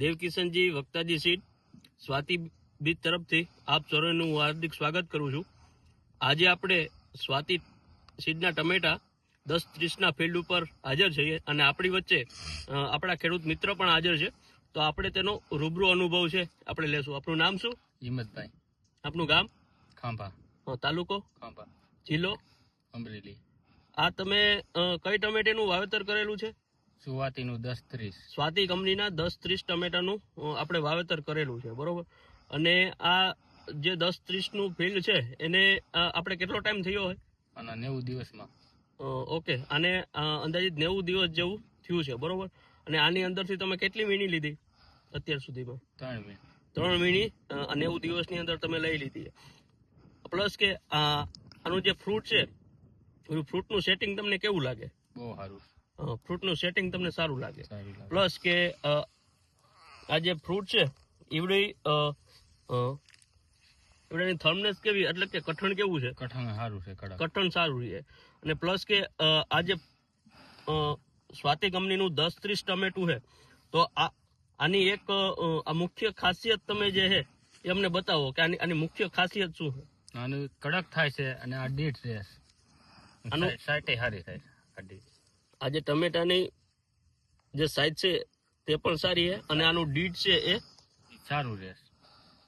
દેવકિશનજી વક્તાજી seat Swati બીજ તરફથી આપ સૌનું હું હાર્દિક સ્વાગત કરું છું. આજે આપણે સ્વાતિ સીડના ટમેટા દસ ત્રીસના ફિલ્ડ ઉપર હાજર છીએ અને આપણી વચ્ચે આપણા ખેડૂત મિત્ર પણ હાજર છે. તો આપણે તેનો રૂબરૂ અનુભવ છે. આપણે લેશું. આપણું નામ શું? હિંમતભાઈ. આપનું ગામ? ખાંભા. તાલુકો? ખાંભા. જિલ્લો? અમરેલી. આ તમે કઈ ટમેટેનું વાવેતર કરેલું છે? સુવાતીનું દસ ત્રીસ. સ્વાતિ કંપનીના દસ ત્રીસ ટમેટાનું નું આપણે વાવેતર કરેલું છે બરોબર? અને આ જે દસ ત્રીસનું ફિલ્ડ છે એને આપણે કેટલો ટાઈમ થયો હોય? નેવું દિવસમાં. ઓકે. અને અંદાજિત નેવું દિવસ જેવું થયું છે બરોબર? અને આની અંદરથી તમે કેટલી વીણી લીધી અત્યાર સુધીમાં? ત્રણ વીણી. ત્રણ વીણી નેવું દિવસની અંદર તમે લઈ લીધી. પ્લસ કે આનું જે ફ્રૂટ છે ફ્રૂટ ફ્રૂટનું સેટિંગ તમને કેવું લાગે? બહુ સારું. ફ્રૂટનું સેટિંગ તમને સારું લાગે. પ્લસ કે આ જે ફ્રૂટ છે ઈવડી ઈવડાની થર્મનેસ કેવી એટલે કે કઠણ કેવું છે? કઠણ સારું છે કઠણ સારું છે. અને પ્લસ કે આ જે સ્વાતિ કંપનીનું દસ ત્રીસ ટમેટું છે તો આ આની એક આ મુખ્ય ખાસિયત તમે જે છે એ અમને બતાવો કે આની આની મુખ્ય ખાસિયત શું છે? આનું કડક થાય છે અને આ ડીટ છે. આનું- સાઈટે સારી થાય છે આ દીઠ. આ જે ટમેટાની જે સાઈઝ છે તે પણ સારી છે અને આનું ડીટ છે એ સારું રહે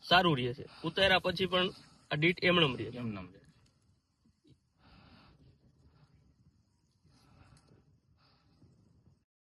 સારું રહે છે ઉતાર્યા પછી પણ આ ડીટ એમણમ રહે એમણમ એમ નામ રહે